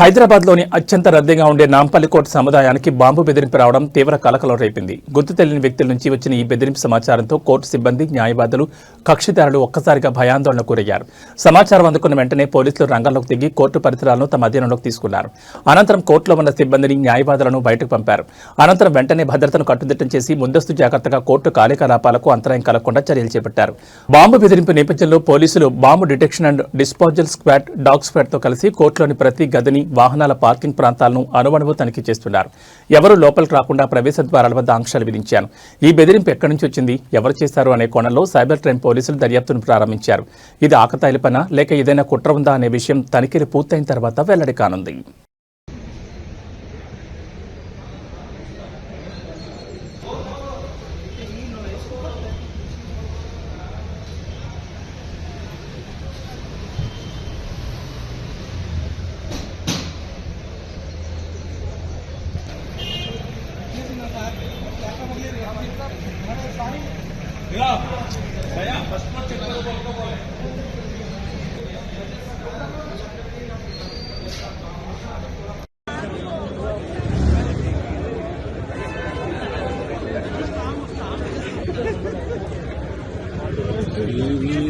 హైదరాబాద్లోని అత్యంత రద్దీగా ఉండే నాంపల్లికోట సముదాయానికి బాంబు బెదిరింపు రావడం తీవ్ర కలకలం రేపింది. గుర్తు తెలియని వ్యక్తుల నుంచి వచ్చిన ఈ బెదిరింపు సమాచారంతో కోర్టు సిబ్బంది న్యాయవాదులు కక్షిదారులు ఒక్కసారిగా భయాందోళనకు గురయ్యారు. సమాచారం అందుకున్న వెంటనే పోలీసులు రంగంలోకి దిగి కోర్టు పరిసరాలను తమ అధీనంలోకి తీసుకున్నారు. అనంతరం కోర్టులో ఉన్న సిబ్బందిని న్యాయవాదులను బయటకు పంపారు. అనంతరం వెంటనే భద్రతను కట్టుదిట్టం చేసి ముందస్తు జాగ్రత్తగా కోర్టు కార్యకలాపాలకు అంతరాయం కలగకుండా చర్యలు చేపట్టారు. బాంబు బెదిరింపు నేపథ్యంలో పోలీసులు bomb detection and disposal squad dog స్క్వాడ్తో కలిసి కోర్టులోని ప్రతి గదిని వాహనాల పార్కింగ్ ప్రాంతాలను అనుమణువు తనిఖీ చేస్తున్నారు. ఎవరు లోపలికి రాకుండా ప్రవేశ ద్వారాల వద్ద ఆంక్షలు విధించారు. ఈ బెదిరింపు ఎక్కడి నుంచి వచ్చింది? ఎవరు చేశారు అనే కోణంలో సైబర్ క్రైమ్ పోలీసులు దర్యాప్తును ప్రారంభించారు. ఇది ఆకతాయిల పనా? లేక ఏదైనా కుట్ర ఉందా అనే విషయం తనిఖీలు పూర్తయిన తర్వాత వెల్లడి కానుంది. Mm-hmm.